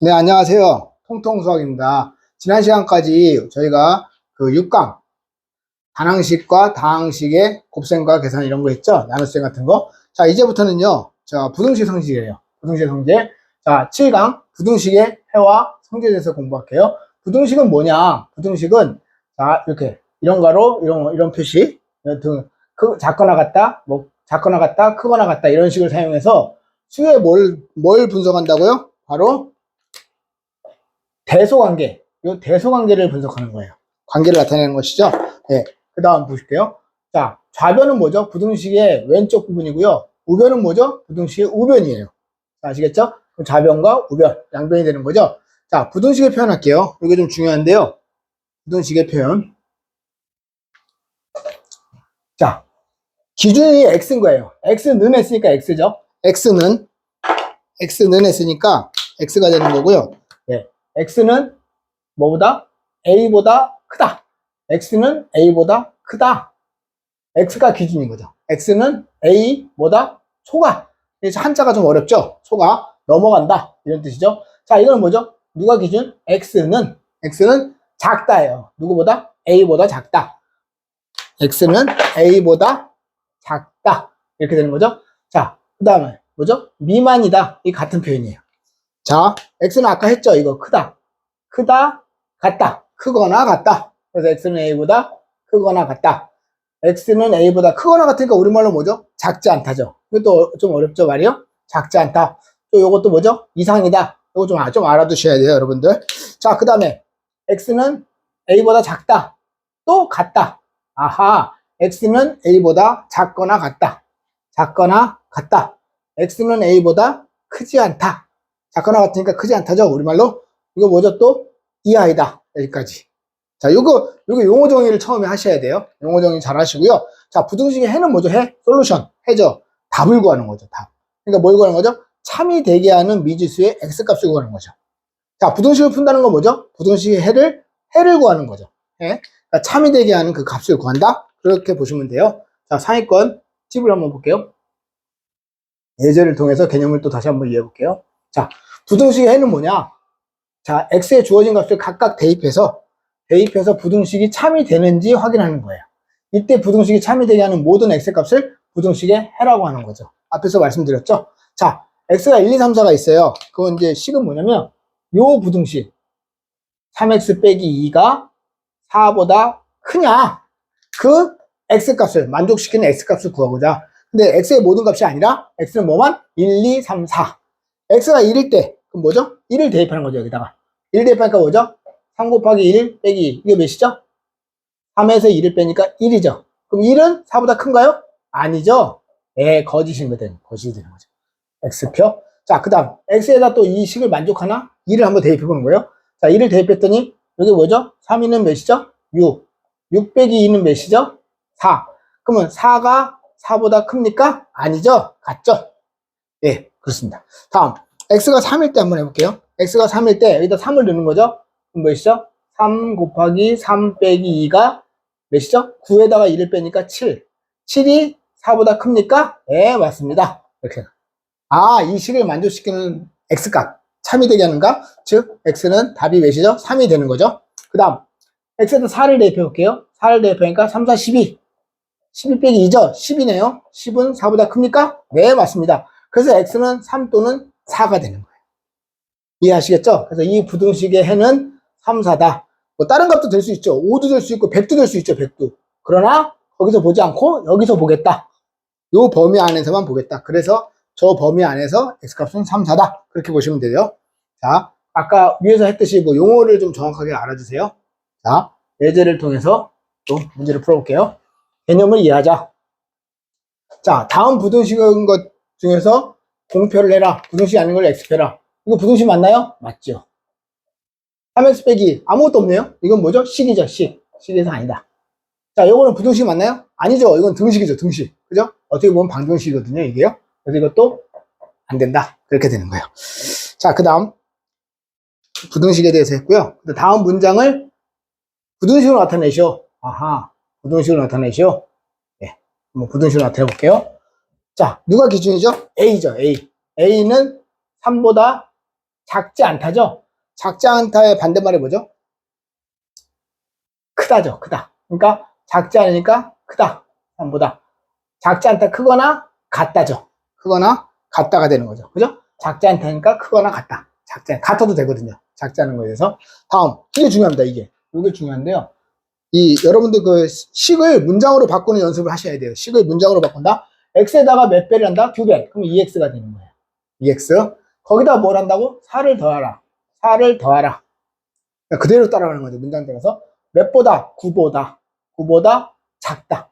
네, 안녕하세요. 통통수학입니다. 지난 시간까지 저희가 그 6강, 단항식과 다항식의 곱셈과 계산 이런 거 했죠? 나눗셈 같은 거. 자, 이제부터는요, 자, 부등식 성질이에요. 부등식 성질. 자, 7강, 부등식의 해와 성질에 대해서 공부할게요. 부등식은 뭐냐? 부등식은, 자, 이렇게, 이런 가로, 이런, 이런 표시, 등, 크, 작거나 같다, 뭐, 작거나 같다, 크거나 같다, 이런 식을 사용해서 수에 뭘, 뭘 분석한다고요? 바로 대소관계, 이 대소관계를 분석하는 거예요. 관계를 나타내는 것이죠. 네. 그 다음 보실게요. 자, 좌변은 뭐죠? 부등식의 왼쪽 부분이고요. 우변은 뭐죠? 부등식의 우변이에요. 자, 아시겠죠? 그럼 좌변과 우변, 양변이 되는 거죠. 자, 부등식의 표현할게요. 이게 좀 중요한데요. 부등식의 표현. 자, 기준이 x인 거예요. x는 했으니까 x죠. x는, x는 했으니까 x가 되는 거고요. X는 뭐보다 a보다 크다. x는 a보다 크다. x가 기준인 거죠. x는 a보다 소가. 한자가 좀 어렵죠. 소가 넘어간다 이런 뜻이죠. 자, 이거는 뭐죠? 누가 기준? x는 x는 작다예요. 누구보다 a보다 작다. x는 a보다 작다 이렇게 되는 거죠. 자, 그 다음에 뭐죠? 미만이다. 이 같은 표현이에요. 자, x는 아까 했죠. 이거 크다. 크다, 같다. 크거나 같다. 그래서 x는 a보다 크거나 같다. x는 a보다 크거나 같으니까 우리말로 뭐죠? 작지 않다죠. 이것도 좀 어렵죠, 말이요? 작지 않다. 또 이것도 뭐죠? 이상이다. 이거 좀, 아- 좀 알아두셔야 돼요, 여러분들. 자, 그 다음에 x는 a보다 작다. 또 같다. 아하, x는 a보다 작거나 같다. 작거나 같다. x는 a보다 크지 않다. 작거나 같으니까 크지 않다죠, 우리말로? 이거 뭐죠, 또? 이하이다. 여기까지. 자, 요거, 요거 용어 정의를 처음에 하셔야 돼요. 용어 정의 잘 하시고요. 자, 부등식의 해는 뭐죠? 해? 솔루션. 해죠. 답을 구하는 거죠, 답. 그러니까 뭘 구하는 거죠? 참이 되게 하는 미지수의 x값을 구하는 거죠. 자, 부등식을 푼다는 건 뭐죠? 부등식의 해를, 해를 구하는 거죠. 해. 그러니까 참이 되게 하는 그 값을 구한다? 그렇게 보시면 돼요. 자, 상위권 팁을 한번 볼게요. 예제를 통해서 개념을 또 다시 한번 이해해 볼게요. 자, 부등식의 해는 뭐냐? 자, x에 주어진 값을 각각 대입해서 대입해서 부등식이 참이 되는지 확인하는 거예요. 이때 부등식이 참이 되게 하는 모든 x 값을 부등식의 해라고 하는 거죠. 앞에서 말씀드렸죠. 자, x가 1, 2, 3, 4가 있어요. 그건 이제 식은 뭐냐면 요 부등식 3x 빼기 2가 4보다 크냐? 그 x 값을 만족시키는 x 값을 구하고자. 근데 x의 모든 값이 아니라 x는 뭐만 1, 2, 3, 4. x가 1일 때 그럼 뭐죠? 1을 대입하는 거죠, 여기다가. 1 대입하니까 뭐죠? 3 곱하기 1 빼기 2. 이게 몇이죠? 3에서 1을 빼니까 1이죠. 그럼 1은 4보다 큰가요? 아니죠. 예, 거짓인 거든. 거짓이 되는 거죠. x표. 자, 그 다음, x에다 또 이 식을 만족하나? 2를 한번 대입해 보는 거예요. 자, 2를 대입했더니, 여기 뭐죠? 3이는 몇이죠? 6. 6 빼기 2는 몇이죠? 4. 그러면 4가 4보다 큽니까? 아니죠? 같죠? 예, 그렇습니다. 다음, x가 3일 때 한번 해볼게요. x가 3일 때 여기다 3을 넣는 거죠? 그럼 몇이죠? 3 곱하기 3 빼기 2가 몇이죠? 9에다가 1을 빼니까 7. 7이 4보다 큽니까? 네, 맞습니다. 이렇게. 아, 이 식을 만족시키는 x값. 참이 되게 하는 값. 즉, x는 답이 몇이죠? 3이 되는 거죠. 그 다음, x에다 4를 대입해 볼게요. 4를 대입하니까 3, 4, 12. 12 빼기 2죠? 10이네요. 10은 4보다 큽니까? 네, 맞습니다. 그래서 x는 3 또는 4가 되는 거예요. 이해하시겠죠? 그래서 이 부등식의 해는 3, 4다. 뭐 다른 값도 될 수 있죠. 5도 될 수 있고 100도 될 수 있죠. 100도. 그러나 거기서 보지 않고 여기서 보겠다. 요 범위 안에서만 보겠다. 그래서 저 범위 안에서 x값은 3, 4다. 그렇게 보시면 돼요. 자, 아까 위에서 했듯이 뭐 용어를 좀 정확하게 알아주세요. 자, 예제를 통해서 또 문제를 풀어볼게요. 개념을 이해하자. 자, 다음 부등식인 것 중에서 공표를 해라. 부등식 아닌 걸 x표라. 이거 부등식 맞나요? 맞죠. 3x 빼기 아무것도 없네요. 이건 뭐죠? 식이죠, 식. 식에서 아니다. 자, 이거는 부등식 맞나요? 아니죠. 이건 등식이죠, 등식. 그죠? 어떻게 보면 방정식이거든요, 이게요. 그래서 이것도 안 된다. 그렇게 되는 거예요. 자, 그 다음. 부등식에 대해서 했고요. 그 다음 문장을 부등식으로 나타내시오. 아하. 부등식으로 나타내시오. 예. 한번 부등식으로 나타내 볼게요. 자, 누가 기준이죠? A죠, A. A는 3보다 작지 않다죠? 작지 않다의 반대말이 뭐죠? 크다죠, 크다. 그러니까 작지 않으니까 크다. 3보다. 작지 않다, 크거나 같다죠. 크거나 같다가 되는 거죠. 그죠? 작지 않다니까 크거나 같다. 작지 않, 같아도 되거든요. 작지 않은 거에 대해서. 다음, 이게 중요합니다, 이게. 이게 중요한데요. 이, 여러분들 그 식을 문장으로 바꾸는 연습을 하셔야 돼요. 식을 문장으로 바꾼다? X에다가 몇 배를 한다? 두 배. 그럼 2x가 되는 거예요. 2x. 거기다 뭘 한다고? 4를 더하라. 4를 더하라. 그러니까 그대로 따라가는 거죠. 문장 따라서. 몇보다? 9보다. 9보다 작다.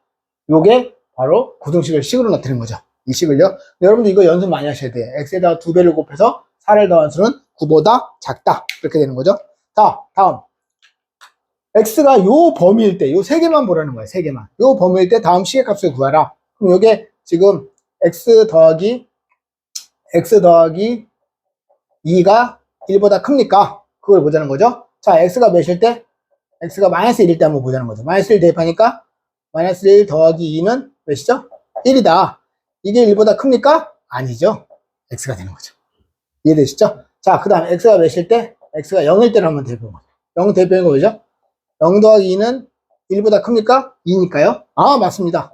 요게 바로 구등식을 식으로 나타내는 거죠. 이 식을요. 여러분들 이거 연습 많이 하셔야 돼요. x에다가 두 배를 곱해서 4를 더한 수는 9보다 작다. 이렇게 되는 거죠. 자, 다음. x가 요 범위일 때, 요 세 개만 보라는 거예요. 세 개만. 요 범위일 때 다음 식의 값을 구하라. 그럼 요게 지금 x 더하기 x 더하기 2가 1보다 큽니까? 그걸 보자는 거죠. 자, x가 몇일 때? x가 마이너스 1일 때 한번 보자는 거죠. 마이너스 1 대입하니까 마이너스 1 더하기 2는 몇이죠? 1이다. 이게 1보다 큽니까? 아니죠. x가 되는 거죠. 이해되시죠? 자, 그 다음 x가 몇일 때? x가 0일 때를 한번 대입해보는 거죠. 0 대입하는 거 뭐죠? 0 더하기 2는 1보다 큽니까? 2니까요. 아, 맞습니다.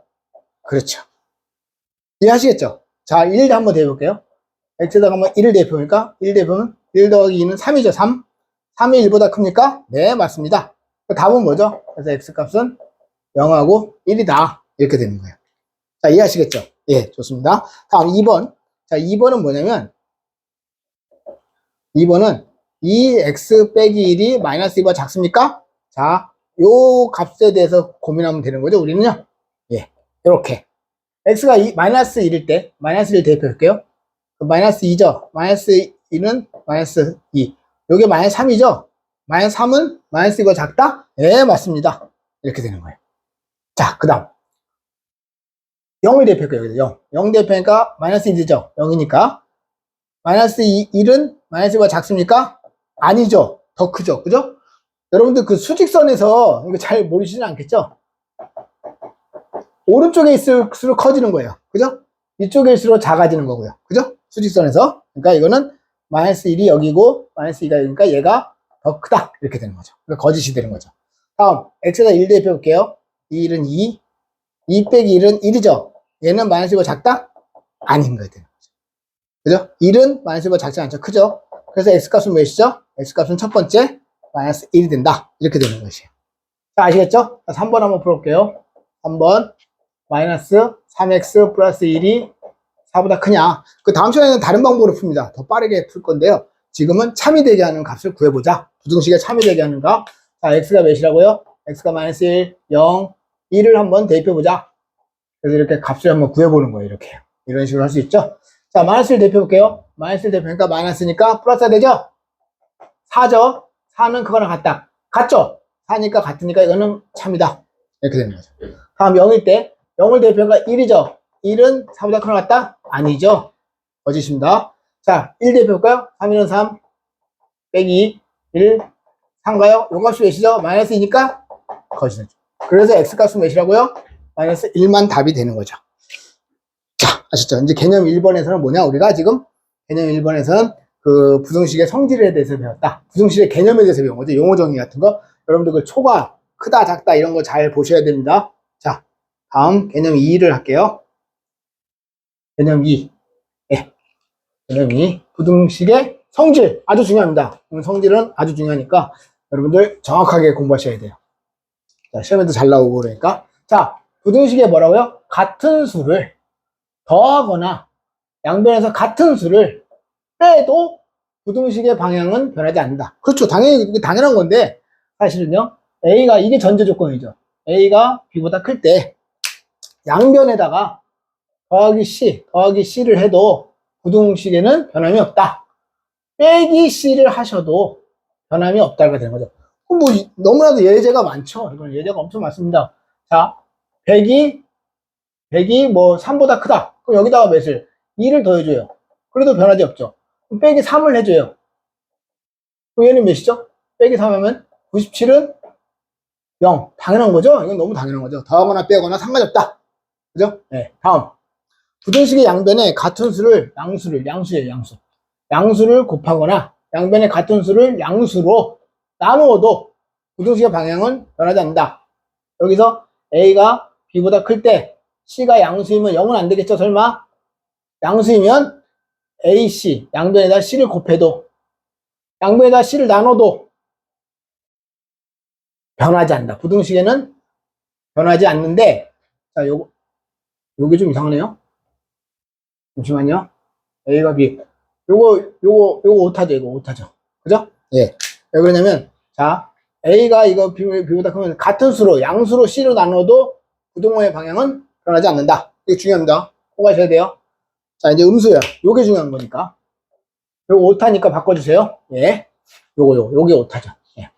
그렇죠. 이해하시겠죠? 자, 1 한번 대입해볼게요. x에다가 한번 1을 대입해보니까 1 대입하면 1 더하기 2는 3이죠. 3. 3이 1보다 큽니까? 네, 맞습니다. 그 답은 뭐죠? 그래서 x 값은 0하고 1이다. 이렇게 되는 거예요. 자, 이해하시겠죠? 예, 좋습니다. 다음 2번. 자, 2번은 뭐냐면 2번은 2x 빼기 1이 마이너스 2보다 작습니까? 자, 요 값에 대해서 고민하면 되는 거죠, 우리는요. 예, 이렇게. X가 이, 마이너스 1일 때, 마이너스 1 대입해볼게요. 그 마이너스 2죠. 마이너스 2는 마이너스 2. 요게 마이너스 3이죠. 마이너스 3은 마이너스 2가 작다? 예, 맞습니다. 이렇게 되는 거예요. 자, 그 다음. 0을 대입할게요, 여기서 0. 0 대입하니까 마이너스 1이죠. 0이니까. 마이너스 2, 1은 마이너스 2가 작습니까? 아니죠. 더 크죠. 그죠? 여러분들 그 수직선에서 이거 잘 모르시진 않겠죠? 오른쪽에 있을수록 커지는 거예요. 그죠? 이쪽에 있을수록 작아지는 거고요. 그죠? 수직선에서. 그러니까 이거는 마이너스 1이 여기고 마이너스 2가 여기니까 얘가 더 크다. 이렇게 되는 거죠. 그러니까 거짓이 되는 거죠. 다음 x에다 1 대입해 볼게요. 1은 2. 2 빼기 1은 1이죠. 얘는 마이너스 2가 작다? 아닌 거예요. 그죠? 1은 마이너스 2가 작지 않죠. 크죠? 그래서 x값은 몇이죠? x값은 첫 번째 마이너스 1이 된다. 이렇게 되는 것이에요. 자, 아시겠죠? 3번 한번 풀어볼게요. 3번 마이너스 3x 플러스 1이 4보다 크냐. 그 다음 시간에는 다른 방법으로 풉니다. 더 빠르게 풀 건데요. 지금은 참이 되게 하는 값을 구해보자. 부등식에 참이 되게 하는 값. 자, x가 몇이라고요? x가 마이너스 1, 0, 1을 한번 대입해보자. 그래서 이렇게 값을 한번 구해보는 거예요. 이렇게. 이런 식으로 할 수 있죠. 자, 마이너스를 대입해볼게요. 마이너스를 대입하니까 마이너스니까 플러스가 되죠? 4죠? 4는 그거랑 같다. 같죠? 4니까 같으니까 이거는 참이다. 이렇게 거죠. 다음 0일 때 0을 대입하니까 1이죠? 1은 4보다 크나 같다? 아니죠? 거짓입니다. 자, 1 대입해볼까요? 3, 1은 3, 빼기 1, 3가요? 요 값이 몇이죠? 마이너스 2니까 거짓이죠. 그래서 x값은 몇이라고요? 마이너스 1만 답이 되는 거죠. 자, 아셨죠? 이제 개념 1번에서는 뭐냐? 우리가 지금 개념 1번에서는 그 부등식의 성질에 대해서 배웠다. 부등식의 개념에 대해서 배운 거죠. 용어 정의 같은 거. 여러분들 그 초가 크다, 작다 이런 거 잘 보셔야 됩니다. 자, 다음 개념 2를 할게요. 개념 2. 예. 개념 2. 부등식의 성질. 아주 중요합니다. 성질은 아주 중요하니까 여러분들 정확하게 공부하셔야 돼요. 자, 시험에도 잘 나오고 그러니까. 자, 부등식에 뭐라고요? 같은 수를 더하거나 양변에서 같은 수를 빼도 부등식의 방향은 변하지 않는다. 그렇죠. 당연히, 당연한 건데, 사실은요, A가, 이게 전제 조건이죠. A가 B보다 클 때, 양변에다가 더하기 C, 더하기 C를 해도 부등식에는 변함이 없다. 빼기 C를 하셔도 변함이 없다가 되는 거죠. 뭐, 이- 너무나도 예제가 많죠. 이건 예제가 엄청 많습니다. 자, 100이, 100이 뭐 3보다 크다. 그럼 여기다가 몇을? 2를 더해줘요. 그래도 변하지 없죠. 그럼 빼기 3을 해줘요. 그럼 얘는 몇이죠? 빼기 3 하면 97은 0. 당연한 거죠? 이건 너무 당연한 거죠. 더하거나 빼거나 상관이 없다. 그죠? 네. 다음. 부등식의 양변에 같은 수를, 양수를, 양수예요, 양수. 양수를 곱하거나 양변의 같은 수를 양수로 나누어도 부등식의 방향은 변하지 않는다. 여기서 A가 B보다 클 때 C가 양수이면 0은 안 되겠죠, 설마? 양수이면 AC, 양변에다 C를 곱해도, 양변에다 C를 나눠도 변하지 않는다. 부등식에는 변하지 않는데, 자, 요거, 요게 좀 이상하네요. 잠시만요. A가 B. 요거, 요거, 요거 오타죠, 이거 오타죠. 그죠? 예. 왜 그러냐면, 자, A가 이거 B, B보다 크면 같은 수로, 양수로 C로 나눠도 부동호의 방향은 변하지 않는다. 이게 중요합니다. 꼭 하셔야 돼요. 자, 이제 음수야. 요게 중요한 거니까. 요거 오타니까 바꿔주세요. 예. 요거, 요거, 요게 오타죠. 예.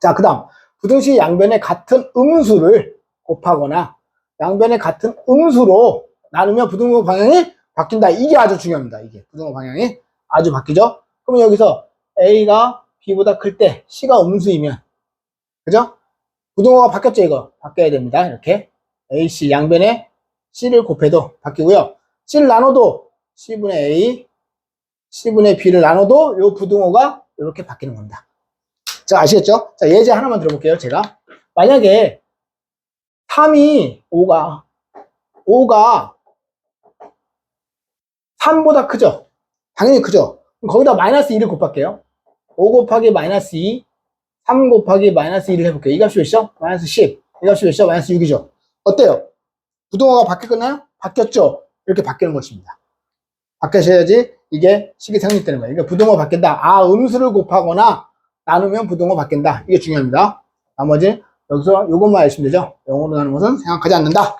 자, 그 다음. 부등식 양변의 같은 음수를 곱하거나 양변의 같은 음수로 나누면 부등호 방향이 바뀐다. 이게 아주 중요합니다. 이게 부등호 방향이 아주 바뀌죠. 그러면 여기서 A가 B보다 클 때 C가 음수이면 그죠? 부등호가 바뀌었죠 이거 바뀌어야 됩니다. 이렇게 AC 양변에 C를 곱해도 바뀌고요. C를 나눠도 C분의 A C분의 B를 나눠도 이 부등호가 이렇게 바뀌는 겁니다. 자 아시겠죠? 자 예제 하나만 들어볼게요. 제가 만약에 3이 5가 5가 3보다 크죠? 당연히 크죠? 거기다 마이너스 2를 곱할게요. 5 곱하기 마이너스 2, 3 곱하기 마이너스 1을 해볼게요. 이 값이 몇이죠? 마이너스 10. 이 값이 몇이죠? 마이너스 6이죠? 어때요? 부동호가 바뀌었나요? 바뀌었죠? 이렇게 바뀌는 것입니다. 바뀌셔야지 이게 식이 성립되는 거예요. 그러니까 부동호 바뀐다. 아, 음수를 곱하거나 나누면 부동호 바뀐다. 이게 중요합니다. 나머지 여기서 이것만 아시면 되죠. 영어로 나누는 것은 생각하지 않는다.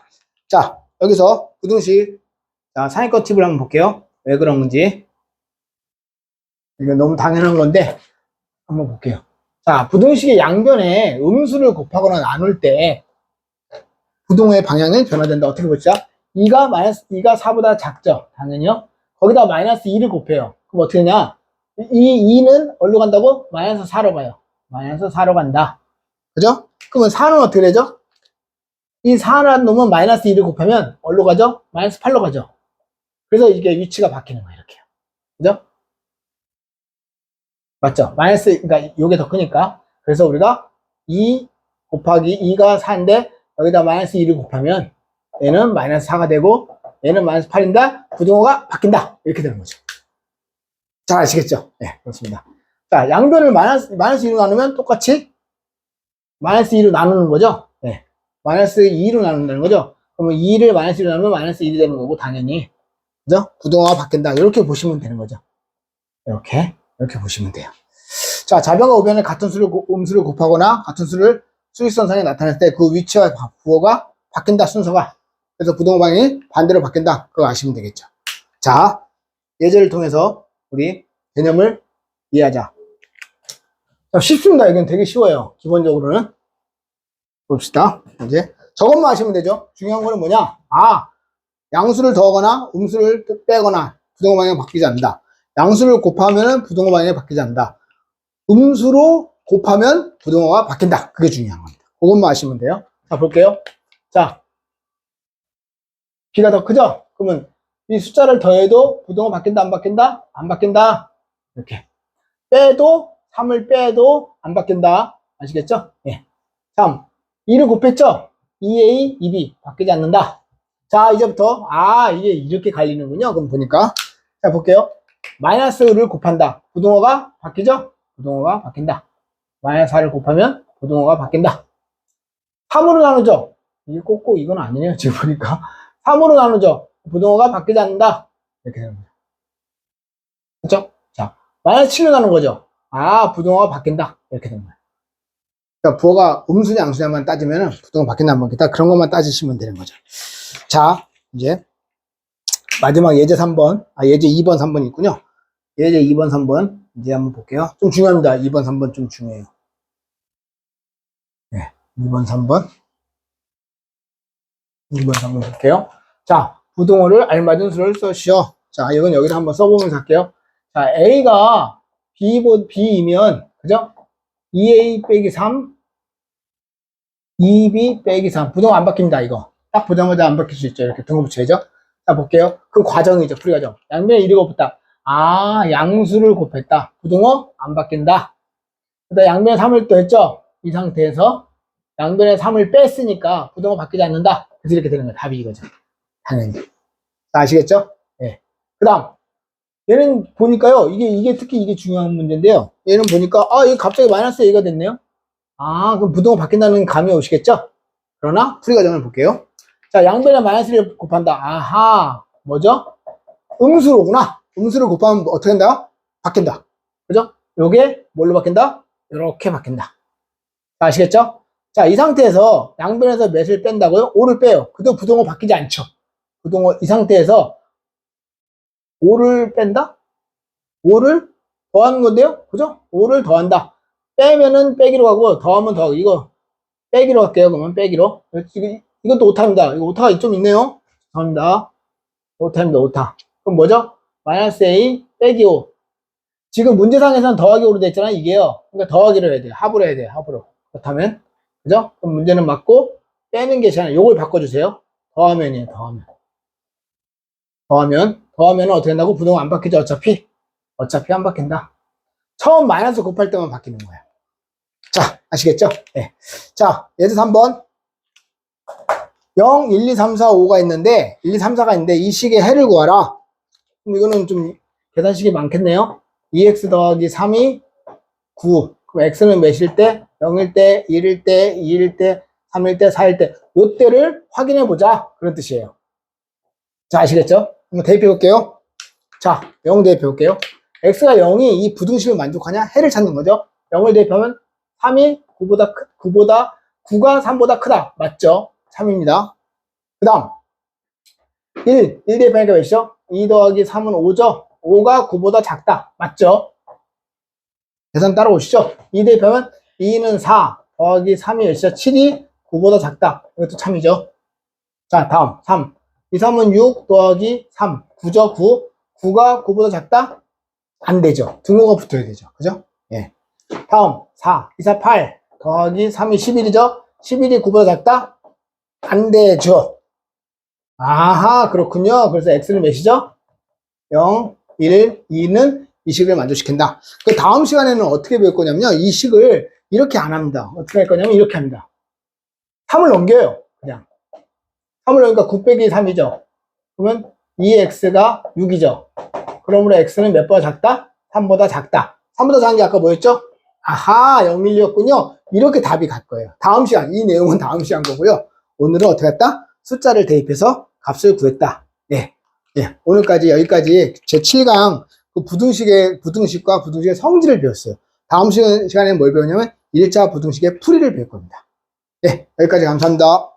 자, 여기서 부등식 자, 상위권 팁을 한번 볼게요. 왜 그런 건지. 이거 너무 당연한 건데 한번 볼게요. 자, 부등식의 양변에 음수를 곱하거나 나눌 때 부동호의 방향은 변화된다. 어떻게 보자? 2가 마이너스 2가 4보다 작죠. 당연히요. 거기다 마이너스 2를 곱해요. 그럼 어떻게 되냐? 이 2는 어디로 간다고? 마이너스 4로 가요. 마이너스 4로 간다. 그죠? 그러면 4는 어떻게 되죠? 이 4라는 놈은 마이너스 2를 곱하면 어디로 가죠? 마이너스 8로 가죠. 그래서 이게 위치가 바뀌는 거예요. 이렇게요. 그죠? 맞죠? 마이너스, 그러니까 요게 더 크니까. 그래서 우리가 2 곱하기 2가 4인데 여기다 마이너스 2를 곱하면 얘는 마이너스 4가 되고 얘는 마이너스 8인다. 부등호가 바뀐다. 이렇게 되는 거죠. 잘 아시겠죠? 네, 그렇습니다. 자, 양변을 마이너스, 마이너스 2로 나누면 똑같이 마이너스 2로 나누는 거죠? 네. 마이너스 2로 나눈다는 거죠? 그러면 2를 마이너스 2로 나누면 마이너스 1이 되는 거고, 당연히. 그죠? 부동호가 바뀐다. 이렇게 보시면 되는 거죠. 이렇게, 이렇게 보시면 돼요. 자, 좌변과 우변의 같은 수를, 고- 음수를 곱하거나 같은 수를 수직선상에 나타낼 때 그 위치와 바- 부호가 바뀐다, 순서가. 그래서 부동호 방향이 반대로 바뀐다. 그거 아시면 되겠죠. 자, 예제를 통해서 우리 개념을 이해하자. 자, 쉽습니다. 이건 되게 쉬워요. 기본적으로는. 봅시다. 이제 저것만 아시면 되죠. 중요한 거는 뭐냐? 아, 양수를 더하거나 음수를 빼거나 부동호 방향이 바뀌지 않는다. 양수를 곱하면 부동호 방향이 바뀌지 않는다. 음수로 곱하면 부동호가 바뀐다. 그게 중요한 겁니다. 그것만 아시면 돼요. 자, 볼게요. 자, B가 더 크죠? 그러면 이 숫자를 더해도 부동호 바뀐다, 안 바뀐다? 안 바뀐다. 이렇게. 빼도, 3을 빼도 안 바뀐다. 아시겠죠? 예. 3. 2를 곱했죠? 2A, 2B. 바뀌지 않는다. 자, 이제부터, 아, 이게 이렇게 갈리는군요. 그럼 보니까. 자, 볼게요. 마이너스를 곱한다. 부동호가 바뀌죠? 부동호가 바뀐다. 마이너스 4를 곱하면 부동호가 바뀐다. 3으로 나누죠? 이게 꼭꼭 이건 아니네요. 지금 보니까. 3으로 나누죠? 부동호가 바뀌지 않는다. 이렇게 되는 거죠. 그렇죠? 자, 마이너스 7로 나눈 거죠? 아, 부동호가 바뀐다. 이렇게 되는 거예요. 그러니까 부호가 음수냐 양수냐만 따지면 부동호 바뀐다 안 바뀐다 그런 것만 따지시면 되는 거죠. 자, 이제 마지막 예제 3번, 아 예제 2번, 3번 있군요. 예제 2번, 3번 이제 한번 볼게요. 좀 중요합니다. 2번, 3번 좀 중요해요. 네, 2번, 3번. 2번, 3번 볼게요. 자, 부동호를 알맞은 수를 써시오. 자, 이건 여기다 한번 써보면서 할게요. 자, A가 B, B이면, 그죠? 2A 빼기 3, 2B 빼기 3. 부동호 안 바뀝니다, 이거. 딱 보자마자 안 바뀔 수 있죠. 이렇게 등호 붙여야죠. 자, 볼게요. 그 과정이죠, 풀이 과정. 양면에 1이 곱다. 아, 양수를 곱했다. 부등호 안 바뀐다. 그다음 양변의 3을 또 했죠? 이 상태에서 양변의 3을 뺐으니까 부등호 바뀌지 않는다. 그래서 이렇게 되는 거예요. 답이 이거죠. 당연히. 자, 아시겠죠? 예. 그 다음. 얘는 보니까요. 이게, 이게 특히 이게 중요한 문제인데요. 얘는 보니까, 아, 이게 갑자기 마이너스 A가 됐네요. 아, 그럼 부등호 바뀐다는 감이 오시겠죠? 그러나 풀이 과정을 볼게요. 자, 양변에 마이너스 1을 곱한다. 아하, 뭐죠? 음수로구나. 음수를 곱하면 어떻게 된다? 바뀐다. 그죠? 요게 뭘로 바뀐다? 이렇게 바뀐다. 자, 아시겠죠? 자, 이 상태에서 양변에서 몇을 뺀다고요? 5를 빼요. 그래도 부동호 바뀌지 않죠. 부동호 이 상태에서 5를 뺀다? 5를 더하는 건데요? 그죠? 5를 더한다. 빼면은 빼기로 가고 더하면 더하고 이거 빼기로 갈게요. 그러면 빼기로. 이것도 오타입니다. 이거 오타가 좀 있네요. 죄송합니다. 오타입니다. 오타. 그럼 뭐죠? 마이너스 A 빼기 5. 지금 문제상에서는 더하기 5로 돼 있잖아요. 이게요. 그러니까 더하기로 해야 돼요. 합으로 해야 돼요. 합으로. 그렇다면 그죠? 그럼 문제는 맞고 빼는 게 시간에 요걸 바꿔주세요. 더하면이에요. 더하면. 더하면 더하면 어떻게 된다고? 부동안 바뀌죠. 어차피 어차피 안 바뀐다. 처음 마이너스 곱할 때만 바뀌는 거야. 자, 아시겠죠? 네. 자, 들어서 한번 0, 1, 2, 3, 4, 5가 있는데 1, 2, 3, 4가 있는데 이 식의 해를 구하라. 그럼 이거는 좀 계산식이 많겠네요. 2x 더하기 3이 9. 그럼 x는 몇일 때? 0일 때, 1일 때, 2일 때, 3일 때, 4일 때. 요때를 확인해 보자. 그런 뜻이에요. 자, 아시겠죠? 한번 대입해 볼게요. 자, 0 대입해 볼게요. x가 0이 이 부등식을 만족하냐? 해를 찾는 거죠. 0을 대입하면 3이 9보다 크, 9보다 9가 3보다 크다. 맞죠? 3입니다. 그 다음 1, 1 대입하니까 몇이죠? 2 더하기 3은 5죠? 5가 9보다 작다. 맞죠? 계산 따라오시죠? 2 대입하면 2는 4 더하기 3이 몇이죠? 7이 9보다 작다. 이것도 참이죠. 자, 다음 3. 2, 3은 6 더하기 3. 9죠? 9. 9가 9보다 작다? 안 되죠. 등호가 붙어야 되죠. 그죠? 예. 다음 4. 2, 4, 8 더하기 3이 11이죠? 11이 9보다 작다? 안 되죠. 아하, 그렇군요. 그래서 x는 몇이죠? 0, 1, 2는 이 식을 만족시킨다. 그 다음 시간에는 어떻게 배울 거냐면요. 이 식을 이렇게 안 합니다. 어떻게 할 거냐면 이렇게 합니다. 3을 넘겨요. 그냥. 3을 넘기니까 9 빼기 3이죠. 그러면 2x가 6이죠. 그러므로 x는 몇 보다 작다? 3보다 작다. 3보다 작은 게 아까 뭐였죠? 아하, 0, 1이었군요. 이렇게 답이 갈 거예요. 다음 시간, 이 내용은 다음 시간 거고요. 오늘은 어떻게 했다? 숫자를 대입해서 값을 구했다. 예. 예. 오늘까지 여기까지 제 7강 그 부등식의, 부등식과 부등식의 성질을 배웠어요. 다음 시간, 시간에 뭘 배우냐면 1차 부등식의 풀이를 배울 겁니다. 예. 여기까지 감사합니다.